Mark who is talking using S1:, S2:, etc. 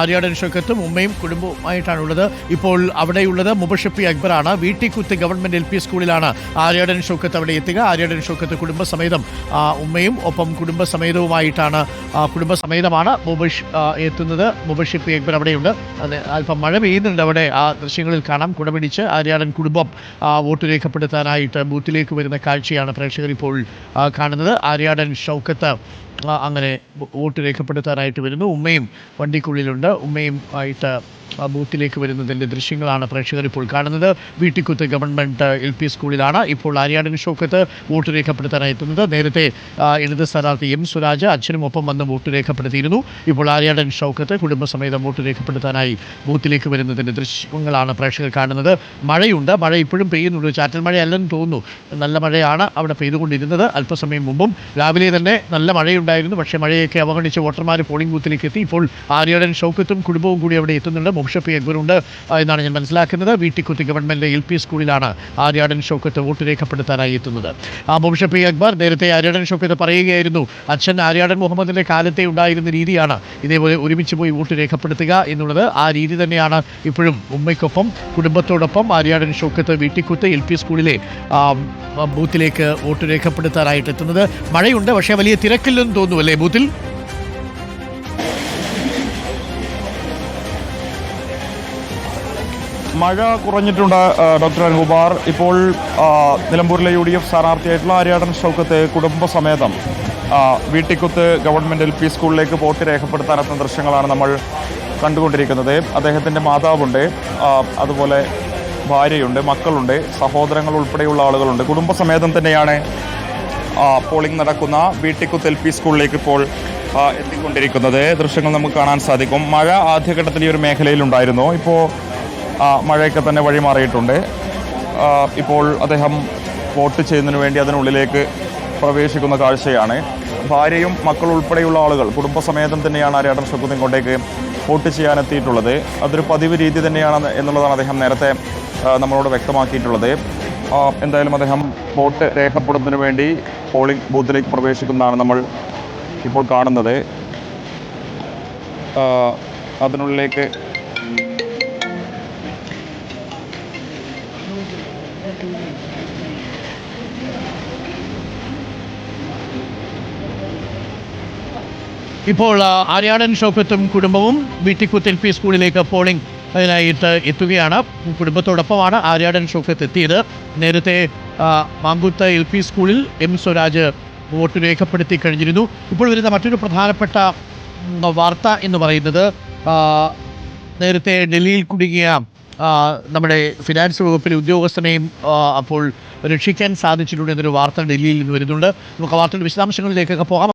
S1: ആര്യാടൻ ഷൗക്കത്തും ഉമ്മയും കുടുംബവുമായിട്ടാണുള്ളത്. ഇപ്പോൾ അവിടെയുള്ളത് മുബഷപ്പി അക്ബറാണ്. വീട്ടിക്കുത്ത് ഗവൺമെന്റ് എൽ പി സ്കൂളിലാണ് ആര്യാടൻ ഷൗക്കത്ത് അവിടെ എത്തുക. ആര്യാടൻ ഷൗക്കത്ത് കുടുംബസമേതം ഉമ്മയും ഒപ്പം കുടുംബസമേതവുമായിട്ടാണ് കുടുംബസമേതമാണ് മുബഷ് എത്തുന്നത്. മുബഷിപ്പി അക്ബർ അവിടെയുണ്ട്. അല്പം മഴ പെയ്യുന്നുണ്ട് അവിടെ. ആ ദൃശ്യങ്ങളിൽ കാണാം. കുടപിടിച്ച് ആര്യാടൻ കുടുംബം വോട്ട് രേഖപ്പെടുത്താനായിട്ട് ബൂത്തിലേക്ക് വരുന്ന കാഴ്ചയാണ് പ്രേക്ഷകർ ഇപ്പോൾ കാണുന്നത്. ആര്യാടൻ ഷൗക്കത്ത് അങ്ങനെ വോട്ട് രേഖപ്പെടുത്താനായിട്ട് വരുന്നു. ഉമ്മയും വണ്ടിക്കുള്ളിലുണ്ട് ഉമ്മയും ആയിട്ട് ആ ബൂത്തിലേക്ക് വരുന്നതിന്റെ ദൃശ്യങ്ങളാണ് പ്രേക്ഷകർ ഇപ്പോൾ കാണുന്നത്. വീട്ടിക്കുത്ത് ഗവൺമെന്റ് എൽ പി സ്കൂളിലാണ് ഇപ്പോൾ ആര്യാടൻ ഷോക്കത്ത് വോട്ട് രേഖപ്പെടുത്താനായി എത്തുന്നത്. നേരത്തെ ഇടത് സ്ഥാനാർത്ഥി എം സ്വരാജ് അച്ഛനും ഒപ്പം വന്ന് വോട്ട് രേഖപ്പെടുത്തിയിരുന്നു. ഇപ്പോൾ ആര്യാടൻ ഷൗക്കത്ത് കുടുംബസമേതം വോട്ട് രേഖപ്പെടുത്താനായി ബൂത്തിലേക്ക് വരുന്നതിന്റെ ദൃശ്യങ്ങളാണ് പ്രേക്ഷകർ കാണുന്നത്. മഴയുണ്ട്. മഴ ഇപ്പോഴും പെയ്യുന്നുണ്ട്. ചാറ്റൽ മഴയല്ലെന്ന് തോന്നുന്നു. നല്ല മഴയാണ് അവിടെ പെയ്തുകൊണ്ടിരുന്നത്. അല്പസമയം മുമ്പും രാവിലെ തന്നെ നല്ല മഴയുണ്ടായിരുന്നു. പക്ഷേ മഴയൊക്കെ അവഗണിച്ച് വോട്ടർമാർ പോളിംഗ് ബൂത്തിലേക്ക് എത്തി. ഇപ്പോൾ ആര്യാടൻ ഷൗക്കത്തും കുടുംബവും കൂടി അവിടെ എത്തുന്നുണ്ട്. മുംഷഫി എന്നിവരുണ്ട് എന്നാണ് ഞാൻ മനസ്സിലാക്കുന്നത്. വീട്ടിക്കുത്തി ഗവൺമെന്റ് എൽ പി സ്കൂളിലാണ് ആര്യാടൻ ഷൗക്കത്ത് വോട്ട് രേഖപ്പെടുത്താനായി എത്തുന്നത്. ആ മുംഷഫി അക്ബർ നേരത്തെ ആര്യാടൻ ഷൗക്കത്ത് പറയുകയായിരുന്നു അച്ഛൻ ആര്യാടൻ മുഹമ്മദിന്റെ കാലത്തെ ഉണ്ടായിരുന്ന രീതിയാണ് ഇതേപോലെ ഒരുമിച്ച് പോയി വോട്ട് രേഖപ്പെടുത്തുക എന്നുള്ളത്. ആ രീതി തന്നെയാണ് ഇപ്പോഴും ഉമ്മയ്ക്കൊപ്പം കുടുംബത്തോടൊപ്പം ആര്യാടൻ ഷൗക്കത്ത് വീട്ടിക്കുത്ത് എൽ പി സ്കൂളിലെ ബൂത്തിലേക്ക് വോട്ട് രേഖപ്പെടുത്താനായിട്ട് എത്തുന്നത്. മഴയുണ്ട് പക്ഷേ വലിയ തിരക്കില്ലെന്ന് തോന്നുന്നു അല്ലേ ബൂത്തിൽ?
S2: മഴ കുറഞ്ഞിട്ടുണ്ട് ഡോക്ടർ അനുകുമാർ ഇപ്പോൾ നിലമ്പൂരിലെ യു ഡി എഫ് സ്ഥാനാർത്ഥിയായിട്ടുള്ള ആര്യാടൻ ഷൗക്കത്ത് കുടുംബസമേതം വീട്ടിക്കുത്ത് ഗവൺമെന്റ് എൽ പി സ്കൂളിലേക്ക് വോട്ട് രേഖപ്പെടുത്താനെത്തുന്ന ദൃശ്യങ്ങളാണ് നമ്മൾ കണ്ടുകൊണ്ടിരിക്കുന്നത്. അദ്ദേഹത്തിന്റെ മാതാവുണ്ട് അതുപോലെ ഭാര്യയുണ്ട് മക്കളുണ്ട് സഹോദരങ്ങൾ ഉൾപ്പെടെയുള്ള ആളുകളുണ്ട്. കുടുംബസമേതം തന്നെയാണ് പോളിംഗ് നടക്കുന്ന വീട്ടിക്കുത്ത് എൽ പി സ്കൂളിലേക്ക് ഇപ്പോൾ എത്തിക്കൊണ്ടിരിക്കുന്നത്. ദൃശ്യങ്ങൾ നമുക്ക് കാണാൻ സാധിക്കും. മഴ ആദ്യഘട്ടത്തിൽ ഈ ഒരു മേഖലയിലുണ്ടായിരുന്നു ഇപ്പോൾ മഴയൊക്കെ തന്നെ വഴി മാറിയിട്ടുണ്ട്. ഇപ്പോൾ അദ്ദേഹം വോട്ട് ചെയ്യുന്നതിന് വേണ്ടി അതിനുള്ളിലേക്ക് പ്രവേശിക്കുന്ന കാഴ്ചയാണ്. ഭാര്യയും മക്കൾ ഉൾപ്പെടെയുള്ള ആളുകൾ കുടുംബസമേതം തന്നെയാണ് ആര്യാടൻ ഷക്കുദ്ദീൻ കൊണ്ടേക്ക് വോട്ട് ചെയ്യാനെത്തിയിട്ടുള്ളത്. അതൊരു പതിവ് രീതി തന്നെയാണ് എന്നുള്ളതാണ് അദ്ദേഹം നേരത്തെ നമ്മളോട് വ്യക്തമാക്കിയിട്ടുള്ളത്. എന്തായാലും അദ്ദേഹം വോട്ട് രേഖപ്പെടുന്നതിന് വേണ്ടി പോളിംഗ് ബൂത്തിലേക്ക് പ്രവേശിക്കുന്നതാണ് നമ്മൾ ഇപ്പോൾ കാണുന്നത്. ആ,
S1: ഇപ്പോൾ ആര്യാടൻ ഷോഫത്തും കുടുംബവും വീട്ടിക്കുത്തിൽ പി സ്കൂളിലേക്ക് പോളിംഗ് അതിനായിട്ട് എത്തുകയാണ്. കുടുംബത്തോടൊപ്പമാണ് ആര്യാടൻ ഷോഫത്ത് എത്തിയത് നേരത്തെ മാങ്കുത്ത് എൽ പി സ്കൂളിൽ എം സ്വരാജ് വോട്ട് രേഖപ്പെടുത്തി കഴിഞ്ഞിരുന്നു. ഇപ്പോൾ വരുന്ന മറ്റൊരു പ്രധാനപ്പെട്ട വാർത്ത എന്ന് പറയുന്നത് നേരത്തെ ഡൽഹിയിൽ കുടുങ്ങിയ നമ്മുടെ ഫിനാൻസ് വകുപ്പിലെ ഉദ്യോഗസ്ഥനെയും അപ്പോൾ രക്ഷിക്കാൻ സാധിച്ചിട്ടുണ്ട് എന്നൊരു വാർത്ത ഡൽഹിയിൽ നിന്ന് വരുന്നുണ്ട്. നമുക്ക് വാർത്തയുടെ വിശദാംശങ്ങളിലേക്കൊക്കെ പോകാം.